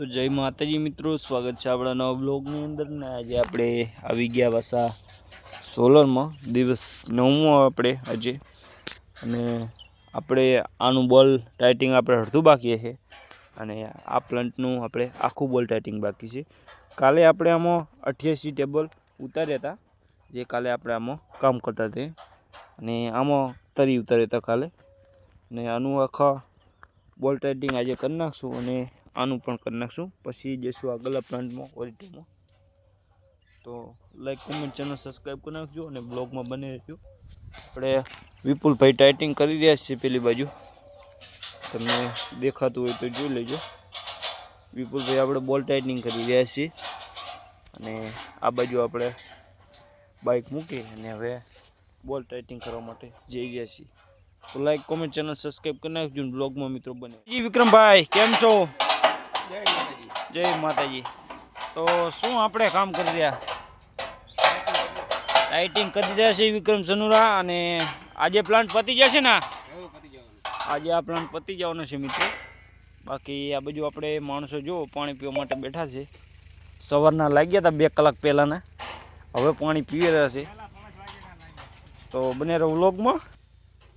તો જય માતાજી મિત્રો, સ્વાગત છે આપણા નવા બ્લોગની અંદર ને આજે આપણે આવી ગયા વસા સોલરમાં, દિવસ નવમો આપણે આજે. અને આપણે આનું બોલ ટાઇટિંગ આપણે અડધું બાકી છે અને આ પ્લાન્ટનું આપણે આખું બોલ ટાઇટિંગ બાકી છે. કાલે આપણે આમાં અઠ્યાસી ટેબલ ઉતાર્યા હતા, જે કાલે આપણે આમાં કામ કરતા હતા. અને આમાં તરી ઉતાર્યા હતા કાલે. અને આનું આખા બોલ ટાઇટિંગ આજે કરી નાખશું અને આનું પણ કરી નાખશું. પછી જઈશું આગળના પ્લાન્ટમાં ઓરિટીમાં તો લાઈક કોમેન્ટ ચેનલ સબસ્ક્રાઈબ કરી નાખજો અને બ્લોગમાં બની રહેજો. આપણે વિપુલભાઈ ટાઇટિંગ કરી રહ્યા છીએ પેલી બાજુ. તમને દેખાતું હોય તો જોઈ લેજો. વિપુલભાઈ આપણે બોલ ટાઇટિંગ કરી રહ્યા છીએ. અને આ બાજુ આપણે બાઇક મૂકી અને હવે બોલ ટાઇટિંગ કરવા માટે જઈ રહ્યા છીએ. તો લાઈક કોમેન્ટ ચેનલ સબસ્ક્રાઈબ કરી નાખજો બ્લોગમાં મિત્રો બને જી વિક્રમભાઈ, કેમ છો? જય માતાજી. તો શું આપણે કામ કરી રહ્યા? લાઇટિંગ કરી રહ્યા છે વિક્રમ સનુરા અને આજે પ્લાન્ટ પતી જશે ને? આજે આ પ્લાન્ટ પતી જવાનો છે મિત્રો. બાકી આ બાજુ આપણે માણસો જો પાણી પીવા માટે બેઠા છે. સવારના લાગ્યા હતા બે કલાક પહેલાંના. હવે પાણી પીવી રહ્યા છે. તો બને રહો વ્લોગમાં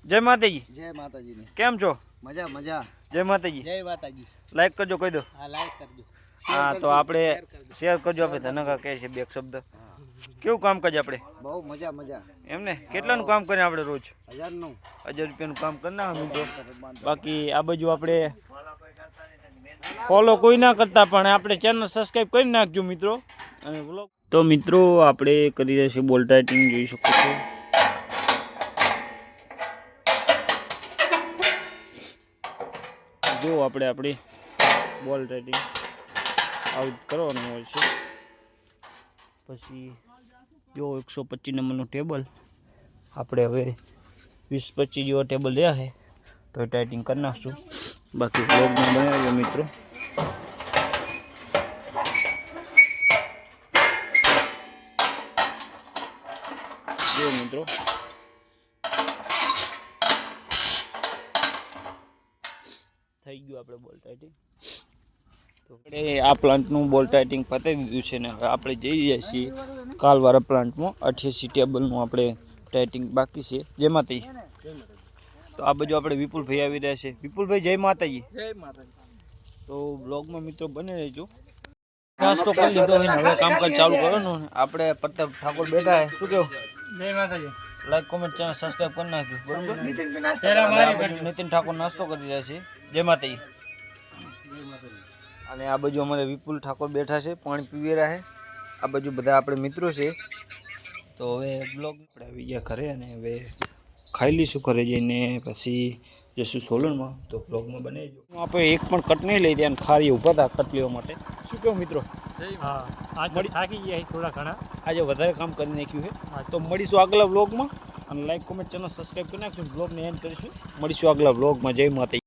જય માતાજી. જય માતાજી કેમ છો? મજા મજા. જય માતાજી. જય માતાજી. લાઈક કરજો કહી દો. હા લાઈક કરજો. હા તો આપણે શેર કરજો. આપણે ધનકા કહે છે બે શબ્દ. કેવું કામ કરજે આપણે? બહુ મજા મજા. એમને કેટલાનું કામ કરીએ આપણે રોજ? હજારનું. હજાર રૂપિયાનું કામ કરી ના મિત્રો. બાકી આ બાજુ આપણે ફોલો કોઈ ના કરતા પણ આપણે ચેનલ સબસ્ક્રાઈબ કરી નાખજો મિત્રો. અને તો મિત્રો આપણે કરી રહ્યા છીએ બોલ જોઈ શકો છો. જો આપણે આપણી બોલ ટાઇટિંગ આઉટ કરવાનું હોય છે. પછી જો એકસો પચીસ નંબરનું ટેબલ આપણે હવે વીસ પચીસ જેવા ટેબલ રહ્યા છે. તો ટાઇટિંગ કરી નાખશું. બાકી બ્લોગમાં બનાવ્યો મિત્રો. જો મિત્રો. થઈ ગયું આપણે બોલ ટાઇટિંગ તો આપણે આ પ્લાન્ટનું બોલ ટાઇટિંગ પતાવી દીધું છે ને હવે આપણે જઈ રહ્યા છીએ કાલવાળા પ્લાન્ટમાં અઠ્યાસી ટેબલનું આપણે ટાઇટિંગ બાકી છે. જેમાંથી તો આ બાજુ આપણે વિપુલભાઈ આવી રહ્યા છે. વિપુલભાઈ જય માતાજી. જય માતાજી તો બ્લોગમાં મિત્રો બને રહેજો. નાસ્તો કરી લીધો હોય હવે કામકાજ ચાલુ કરવાનું ને આપણે પ્રતાપ ઠાકોર બેઠા હે શું કેવું? જય માતાજી. લાઈક કોમેન્ટ ચેનલ સબસ્ક્રાઈબ કરી નાખ્યું બરોબર? નીતિન ઠાકોર નાસ્તો કરી રહ્યા છે. જય માતાજી. અને આ બાજુ અમારે વિપુલ ઠાકોર બેઠા છે પાણી પીવી રહ્યા છે આ બાજુ બધા આપણે મિત્રો છે. તો હવે બ્લોગ આપણે આવી ગયા ઘરે અને હવે ખાઈ લઈશું ઘરે જઈને પછી જશું સોલનમાં. તો બ્લોગમાં બનાવીજો. આપણે એક પણ કટ નહીં લઈ ત્યાં ખારી ઊભા હતા કટ લેવા માટે. શું કેવું મિત્રો? હા આજ થાકી ગયા થોડા ઘણા. આજે વધારે કામ કરી નાખ્યું છે. તો મળીશું આગલા બ્લોગમાં. અને લાઈક કોમેન્ટ ચેનલ સબસ્ક્રાઈબ કરી નાખશું બ્લોગને એન્ડ કરીશું. મળીશું આગલા બ્લોગમાં. જય માતા